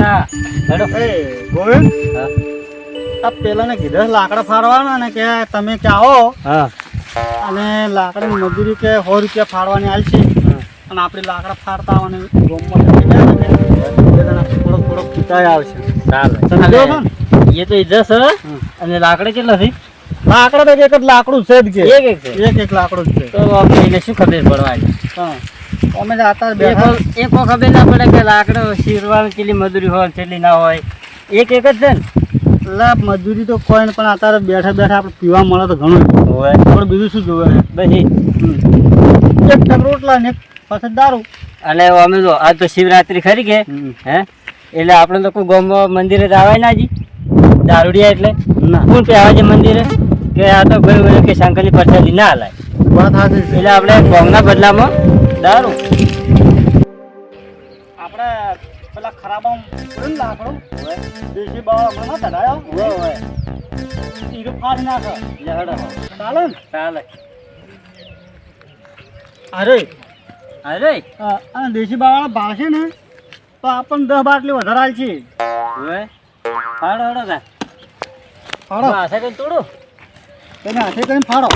જાડેજા હેડો. એ ગોવિંદ? આ પેલાને કીધા લાકડા ફાડવાના ને કે તમે કે આવો હા. અને લાકડાની મજૂરી કે સો રૂપિયા ફાડવાની આલશે અને આપણે લાકડા ફાડતા આવવાની ગોમમાં થોડોક થોડોક ચૂંટાઈ આવશે ચાલે. છો? એ તો ઈજા અને લાકડી કેટલા થઈ લાકડા તો એક જ લાકડું છે જ કે. એક એક છે. એક એક લાકડું છે. તો એને શું ખબર પડવાની? હા. અમે જાતા બેઠા. એક વાર ખબર ના પડે કે લાકડો શીરવાની કેટલી મજૂરી હોય કેટલી ના હોય. એક એક જ છે ને. એટલે મજૂરી તો કોઈ ને પણ અત્યારે બેઠા બેઠા આપણે પીવા મળે તો ઘણું હોય પણ બીજું શું જોવે? બસ. એક ટક રોટલા ને પછી દારૂ. અને અમે જો આજ તો શિવરાત્રી ખરી કે? હે? એટલે આપણે તો કોઈ ગામમાં મંદિરે જ આવાય ના જી. દારૂડિયા એટલે? ના. કોણ કહેવાય છે મંદિરે? કે આ તો ભાઈ કે શંકરની પરસાદી ના હલાય એટલે આપણે ગોમના બદલામાં દારૂ. આપણે પેલા ખરાબા લાકડો. દેશી બાવા હમણાં લાયો? હોય હોય ઈરો ફાડી નાખે. લે ચાલે ને. ચાલે. અરે. અરે. આ દેશી બાવાળા ભાળશે ને તો આપણને દસ બાટલી વધારે આલ છે હોય ફાડો હડો તા ફાડો. હાથે કઈ તોડો? તેને હાથે કઈ ફાડો.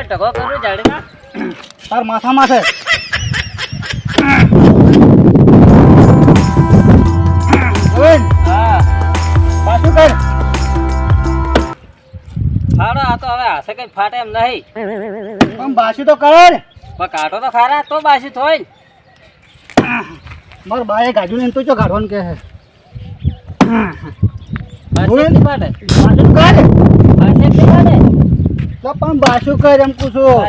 પછી બાર ટકો કરું જાડે ના તાર માથા માથે ગોવિંદ, હા પાછું કર હાડો આ તો હવે આશે કઈ ફાટે એમ નહીં પણ બાસી તો કર પણ કાઢો તો ખારા તો બાસી થોય ને માર બાએ કાઢ્યું ને તો ચો કાઢવાનું કે છે બાસી હોય ને? નહીં ફાટે બાસી કર બાસી નહીં ફાટે તો પણ બાસું કર એમ પૂછું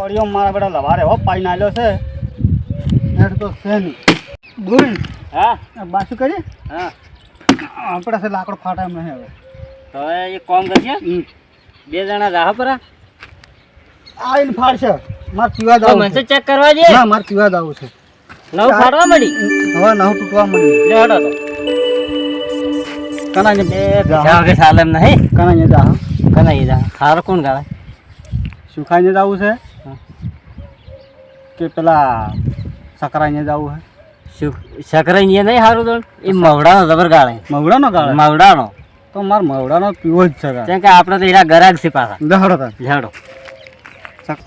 ઓડિયો મારા બેટા લવારે હો પાઈ નાલ્યો છે. નેટ તો છે નહીં. ગોવિંદ હા? બાસુ કરી? હા. આપણે છે લાકડો ફાટા એમ નહીં હવે તો એ કોમ કરીએ. બે જણા રાહ પરા. આવીને ફાડશે. મારે પીવા દાવ મને ચેક કરવા દે હા મારે પીવા દાવ છે. નવ ફાડવા મળી? હવે નવ તૂટવા મળી. લે હડો તો. કનાને જાવ કે સાલમ નહીં કનાને જા કનાઈ જા હાર કોણ ગાવે સુખાઈને જાવું છે? કે પેલા સકરાઈને જાવું છે? શું? ને નહીં સારું દોડ? એ મવડાનો જબર ગાળે. મવડાનો ગાળે? મવડાનો. તો મારે મવડાનો પીવો જ છે કેમ કે આપણે તો એના ગરાગ છે પાછા. ઝાડો. ઝાડો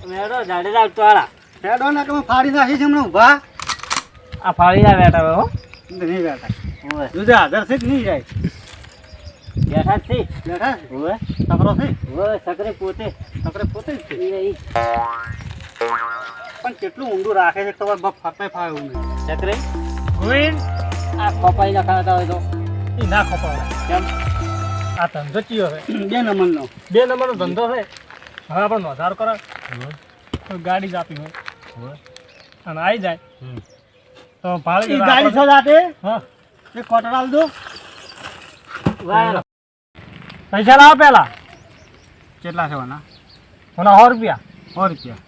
મેડો જાડેજા ઉતાળા મેડો ને તમે ફાડી નાખી છે હમણાં ઊભા આ ફાળીના બેઠા હવે હો. નહીં બેઠા. દૂધે હાજર છે નહીં જાય? બેઠા જ છે. બેઠા ઓવે સકરો છે. પોતે. સકરે પોતે જ છે. પણ કેટલું ઊંડું રાખે છે તમારે બપ ફરતે ફાવે સકરે આ કપાઈ ના ખાતા હોય તો. એ ના ખપાવે. કેમ? આ ધંધો ચિયો છે. બે નંબરનો. બે નંબરનો ધંધો છે. હવે આપણે નોંધાર કરો ગાડી જ આપી હોય. અને આવી જાય. તો ભાડે ગાડી છો જાતે હા. ક્વાર્ટર આલ દો. પૈસા લાવો પેલા કેટલા છે ઓના? ઓના સો રૂપિયા. સો રૂપિયા.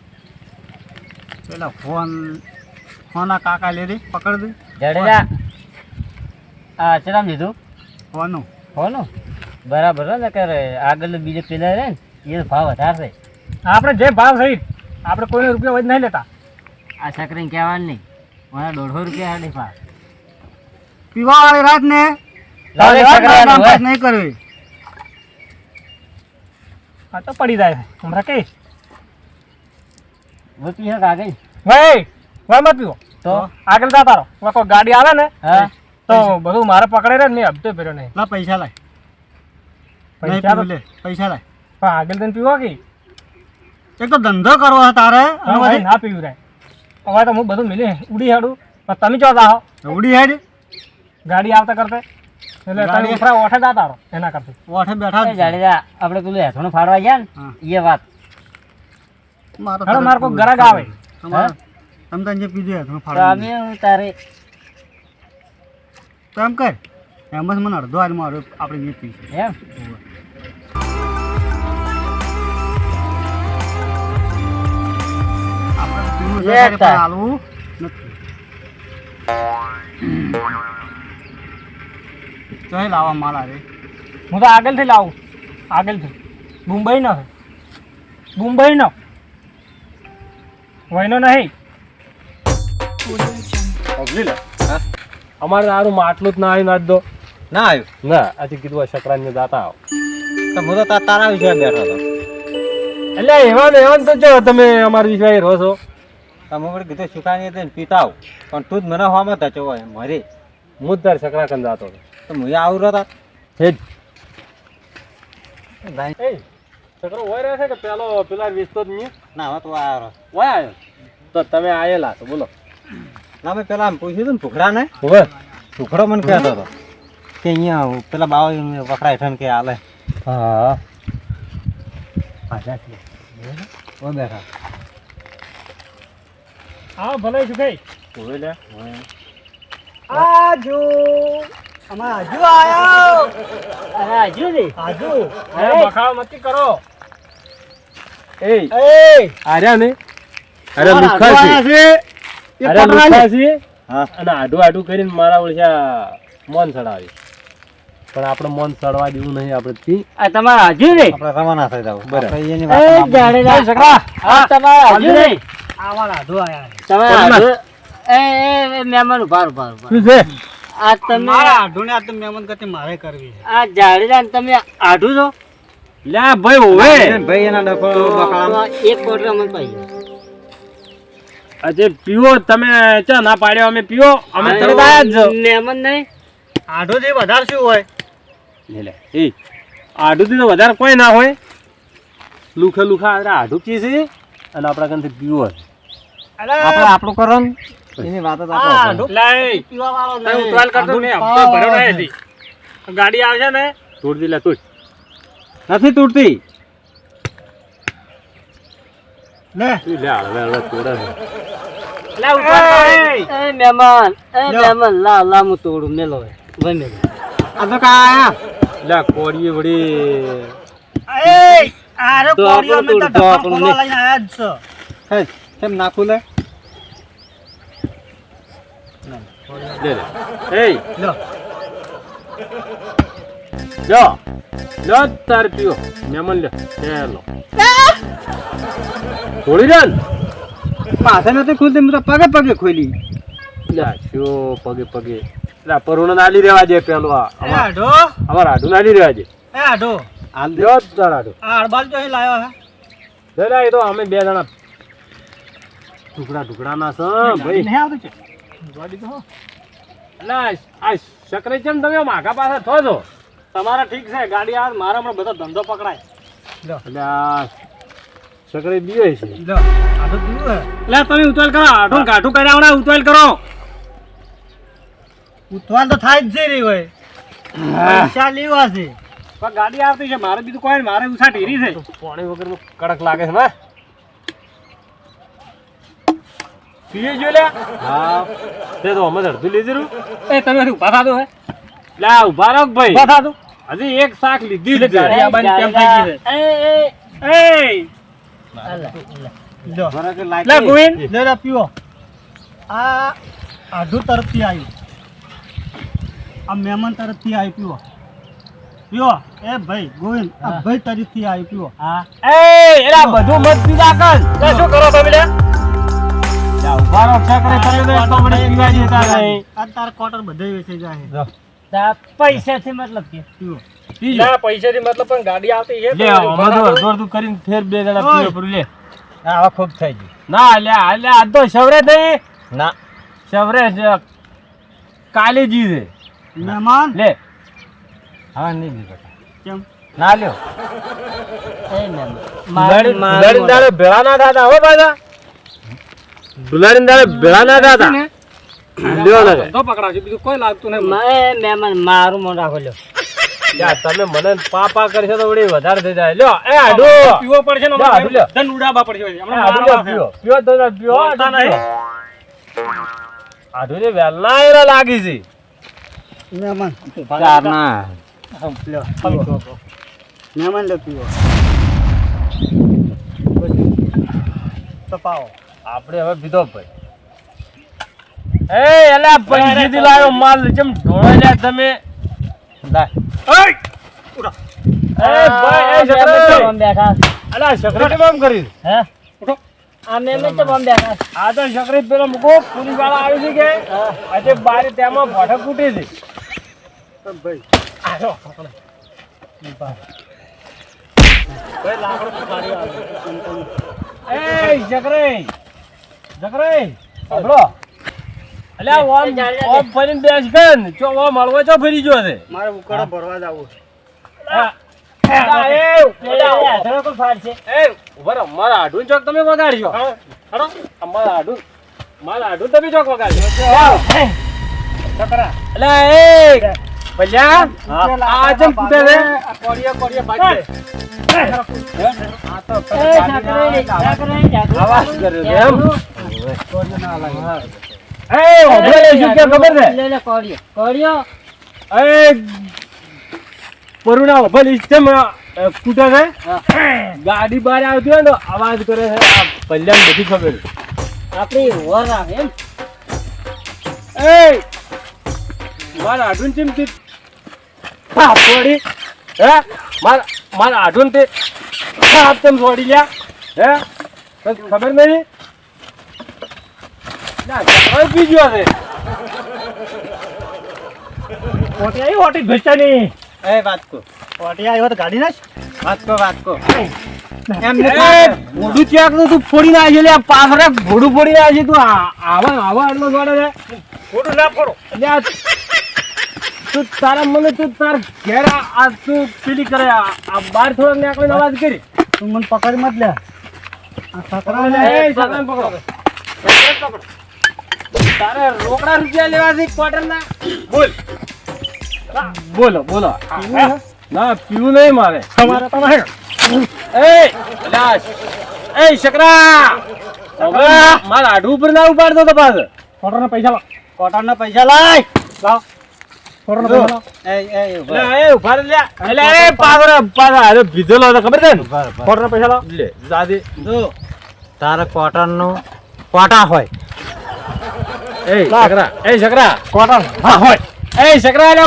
પેલા ફોન ફોના કાકા લે દે પકડ દે. જડેજા. આ ચલામ દીધું? ફોનું. ફોનું? બરાબર ને કરે આગળ બીજે પેલા રે ને એ ભાવ વધારશે. આપણે જે ભાવ થઈ આપણે કોઈને રૂપિયા વધ નહીં લેતા. આ સકરીને કહેવાનું નહીં. મારા દોઢસો રૂપિયા હાડી ભાવ. પીવાવાળી રાત ને. નહીં કરવી? આ તો પડી જાય. હમણાં કઈ રૂપિયા હક આગળ ભાઈ ભાઈ મત પીવો. તો? આગળ જતા રહો કોઈ ગાડી આવે ને હા. તો બધું મારે પકડે રે મેં હપ્તો ભર્યો નહીં. લા પૈસા લાય. પૈસા લે પૈસા લાય. પણ આગળ તને પીવો કે? એક તો ધંધો કરવો છે તારે ના પીવું રે. હવે તો હું બધું મિલી ઉડી હાડું. પણ તમે ચો જાઓ. ઉડી હાડી. ગાડી આવતા કરતે. એટલે તમે ઉખરા ઓઠે જાતા તારો એના કરતી ઓઠે એ જાડેજા આપણે પેલું હેઠું ફાડવા ગયા ને એ વાત. મારો મારો કોઈ ગરાગ આવે? તમે તને જે પીધું હેઠું ફાડવા અમે તારે તો એમ કર એમ જ મને અડધો હાલ મારો આપણે જે પીશું. એમ? આપણે પીવું છે પણ હાલવું નથી. ચાલ લાવવા માલ આવે. હું તો આગળથી લાવું. આગળથી. મુંબઈનો મુંબઈનો. વયનો નહીં. અમારે સારું માટલું જ ના આવી નાખ દો. ના આવ્યું? ના આજે કીધું આ શકરાને દાતા આવો. તો હું તો તા- તારા વિશે બેઠો હતો. એટલે એવા ને એવા તો જો તમે અમારા વિશે રહો છો. તમે વળી કીધું સુકાની હતી પીતા આવ પણ તું જ મને હોવામાં તચો હોય મરી હું જ તાર શકરા કન જાતો હતો. તો હું આવું રહ્યો હે જ એ શકરો રહે છે કે પેલો પેલા વિસ્તો જ નહીં ના હવે તો આવ્યો હોય આવ્યો? તો તમે આવેલા તો બોલો. ના મેં પેલા પૂછ્યું હતું ને ભૂખડાને. હવે. ભૂખડો મને કહેતો હતો કે અહીંયા પેલા બાવા વખરાય છે કે હાલે. હા. બેઠા. હા ભલે છું કઈ હવે લે. આજુ. અમાર આજુ આયો? અરે હજુ ને? આજુ અરે બખાવ મત કરો. એ એ આર્યા ને? અરે લુખા છે. અરે લુખા છે. હા. અને આડું આડું કરીને મારા ઓળખ્યા મોન ચડાવી. પણ આપણે મન ચડવા દેવું નહીં આપણે થી આ તમારા હજુ ને? આપણે રવાના થઈ જાવ બરાબર. આપણે એની એ વાતમાં જાડેજા શકરા આ તમારા હજુ ને? આવા આજુ આયા તમારા હજુ? એ એ એ મહેમાન ઊભા રહો, ઊભા ઊભા. શું છે? આ તમે મારા આઢુને આ તો મહેમાન ગતિ મારે કરવી છે. આ જાડેજા તમે આઢું છો? લ્યા ભાઈ હોવે ભાઈ એના ડફો બકડા એક બોટલ અમને પાઈ અજે પીવો તમે ચા ના પાડ્યો અમે પીવો અમે તરત આયા જ મહેમાન નહીં. આઢું થી વધારે શું હોય? લે લે એ આઢું તો વધારે કોઈ ના હોય. લુખે લુખા આ આઢું પીએ છે અને આપણા કંથી પીવો અલા આપણે આપણું કરો ને એની વાત પીવા વાળો ઉતરાલ કરતો હપ્તો. ગાડી આવશે ને? તૂટતી લે તૂટ. નથી તૂટતી? લે. લે હળવે હળવે તોડે લે ઉતાર એ મહેમાન એ મહેમાન લા લા હું તોડું મેલો હવે. મેલો. આ તો કા આયા. લે કોડીએ વળી. એ આરે તો કોળીઓ મેં તો તો ઢક્કણ આપણું ખોલવા લઈને આયા જ છો. હે કેમ નાખું લે? લે લે. એય લો. જો લો તાર પીવો મહેમાન લે. ચાલો થોડી રે ને. માથે નથી ખુલતી મેં તો પગે પગે ખોલી. લે શું પગે પગે. લે પરુણ નાલી રેવા દે પેલો આ. એ આઢો અમાર આઢું નાલી રેવા દે. એ આઢો હાલ દે. લ્યો તાર આઢું આ હડબાલ જો લાયો હે. લે લે, એ તો અમે બે જણા ટુકડા ટુકડા ના ભાઈ. નહીં આવતું છે. ગાડી તો હો. એટલે આ શકરે તમે માગા પાસે થો છો. તમારા ઠીક છે ગાડી આવે મારા હમણાં બધો ધંધો પકડાય. લો. એટલે આ છે. એટલે તમે ઉતવાલ કરો આઠું કાઠું કર્યા હમણાં ઉતવાલ કરો. ઉતવાલ તો થાય જ છે રે ભાઈ પૈસા લેવા છે. પણ ગાડી આવતી છે મારે બીજું કોઈ મારે ઉષા ઢીરી છે. પાણી વગર કડક લાગે છે ને. પીએ જો લે. હા. તે તો અમે અડધું લીધું એ તમે ઊભા થાતો હે. લે આ ઊભા રહો ભાઈ? ઊભા થાતો હજી એક શાક લીધી જ છે. ગાડી આબાની કેમ થઈ ગઈ છે? એ એ એ. લો બરાબર કે લાઈટ લે ગોવિંદ. લે લે આ તરફથી આવ્યું આ મહેમાન તરફથી આવ્યું પીવો. પીવો. એ ભાઈ ગોવિંદ આ ભાઈ તરફથી આવ્યું પીવો. હા. એ એલા બધું મત પીવા કર. શું કરો તમે લે? લે ઊભા રહો શકરે તો એટલો પીવાજી તા રહે તાર ક્વાર્ટર બધે વેચી જાય તા પૈસાથી મતલબ કે. ના પૈસા થી મતલબ પણ ગાડી આવતી છે લે અમે દોર અડધું અડધું કરીને ફેર બે જણા પીવે પર લે. આ હવે ખૂબ થઈ ગયું. ના લે લે આ તો શવરે થઈ ના. શવરે છે કાલેજી છે મહેમાન. લે. હા નહીં લીધો કેમ? ના લ્યો. એ મહેમાન ભેળા ના દાદા હો પાછા. દુલારી દાડે ભેળા ના થતા લ્યો ને? તો પકડાશે બીજું કોઈ લાગતું નહીં. એ મહેમાન મારું મન રાખો લ્યો. યાર તમે મને પાપા કરી કરશો તો વળી વધારે થઈ જાય. લ્યો એ આડો. પીવો પડશે ને લ્યો. ધન ઉડાવવા પડશે હમણાં આડું પીવો પીવો તો લે, પીઓ નહીં. આડો ને વહેલા એરા લાગી છે. મહેમાન. ચાર ના લ્યો મહેમાન લો પીવો. તો પાવો આપણે હવે પીધો ભાઈ એ એલા પૈસી દિલાયો માલ જેમ ઢોળાયા તમે લા ઓય ઉડા એ ભાઈ એ જકરે બેઠા અલા જકરે કેમ કરી હે ઉઠો અમે મે તો બોમ બેઠા આ તો જકરે પેલો મુકો પુરી વાળા આવી છે કે આજે બારી તેમાં ભડક ફૂટે છે ભાઈ આરો ભાઈ લાકડો મારી આવે એ જકરે અલ્યા સાંભળો એટલે ઓમ ઓમ ફરીને બેસ ગન ચો ઓમ હળવો ચો ફરી ગયો છે મારે ઉકળો ભરવા જાવું તમે વગાડ્યો અમારા આઢું મારા આઢું તમે ચોક વગાડ્યો એટલે ભલ્યા? આ જમ ફૂટે રે કોડિયા કોડિયા બાજે ગાડી બહાર આવતી હોય ને અવાજ કરે છે. ભલ્યા બધી ખબર. આપડી મારા અડુન ચીમ છોડી હે? મારા મારા આઢું તે હા તેમ છોડી લ્યા. હે? તને ખબર નહીં? ના ગયો છે કોટિયા આવી હોટી ભેચાની એ વાત કો. ઓટી આવ્યો તો ગાડી નાખ. વાત કો વાત કો. એ મોઢું ચેકનું તું ફોડી ના લે પાછળ ભોડું ફોડી નાખે તું. આવા આવા એટલો જોડે ફોડું ના ફોડો. એટલે તું તારા મને તું તાર ઘેર આ તું પેલી કરે આ બાર થોડાક નીકળીને અવાજ કરી. તું મને પકડ મત લે. આ સકરા એ સકરા પકડો. તારે રોકડા રૂપિયા લેવા છે ક્વાર્ટર ના? બોલ. બોલો બોલો. ના પીવું નહીં મારે. તમારે તમારે એ લાશ. એ શકરા મારા આઢું ઉપર ના ઉપાડતો તો પાછો. કોટરના પૈસા કોટરના પૈસા લાય. લાવ.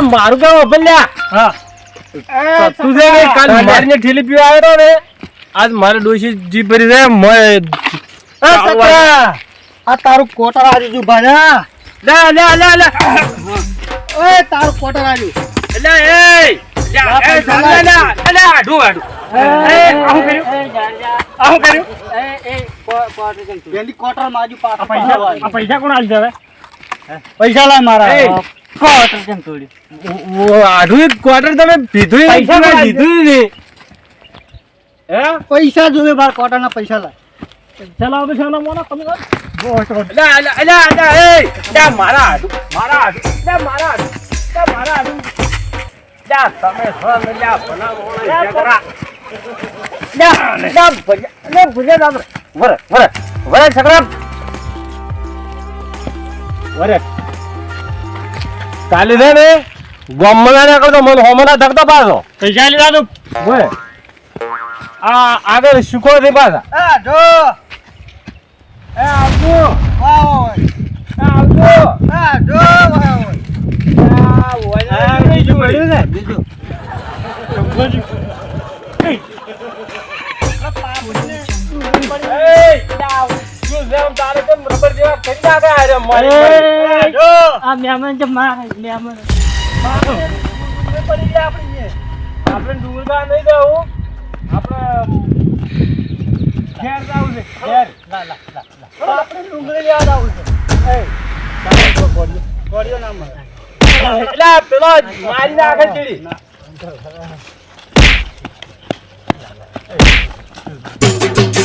મારું કેવું ઓપલ્યા તું છે ને કાલ મારીને ઠેલી પીવા આજ મારે ડોશી જી ભરી છે મે આ તારું કોટા આજે જુ ભાડા લે લે લે લે ઓય તારું કોટર આવ્યું એટલે એ પૈસા કોણ હાલ જવે પૈસા લાય મારા. ક્વાર્ટર કેમ પૈસા લાય. ચલાવો ચલાવો મોનો તમે મારા મારા મારા મારા જા તમે સન જા ભલા જગરા જા જા ભજા ભજા દાદર વર વર વર છકરા વર. કાલે રે ને. ગમના ને કરતો મન હોમના ધકતો પાછો પૈસા લીધા તું આ આગળ શુકો દે પાછા. આ જો. એ આવજો આવો આવજો હા જો આવો આ વોયા બીજું પડ્યું ને બીજું. આપડે ડુંગરગા નહીં જવું આપડે ઘેર જવું છે ઘેર આપણે ડુંગળી લેવા જાવું છે ગોળીઓ ના મળે એટલે પેલો મારી નાખે ચીડી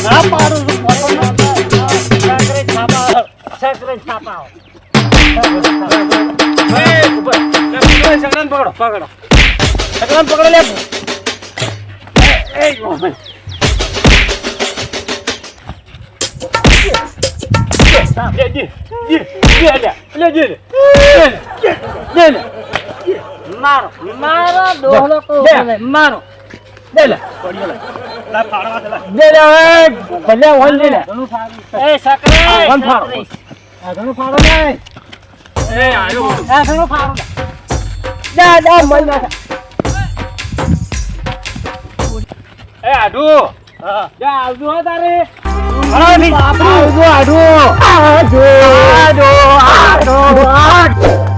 ના પાડું છું કોટરના સાકરે છાપા સાકરે છાપા એ, પકડો, પકડો પકડો પકડો લે એ, મારો મારો ડોહલો તો મારો દે લે ભલે વન દે લે એ સકરે વન ફાડો આ ઘણો ફાડો લે એ આયો આ ઘણો ફાડો દા દા મન ના એ આડુ હા દા આવજો તારે આડો. આડો આડો. આડો આડો.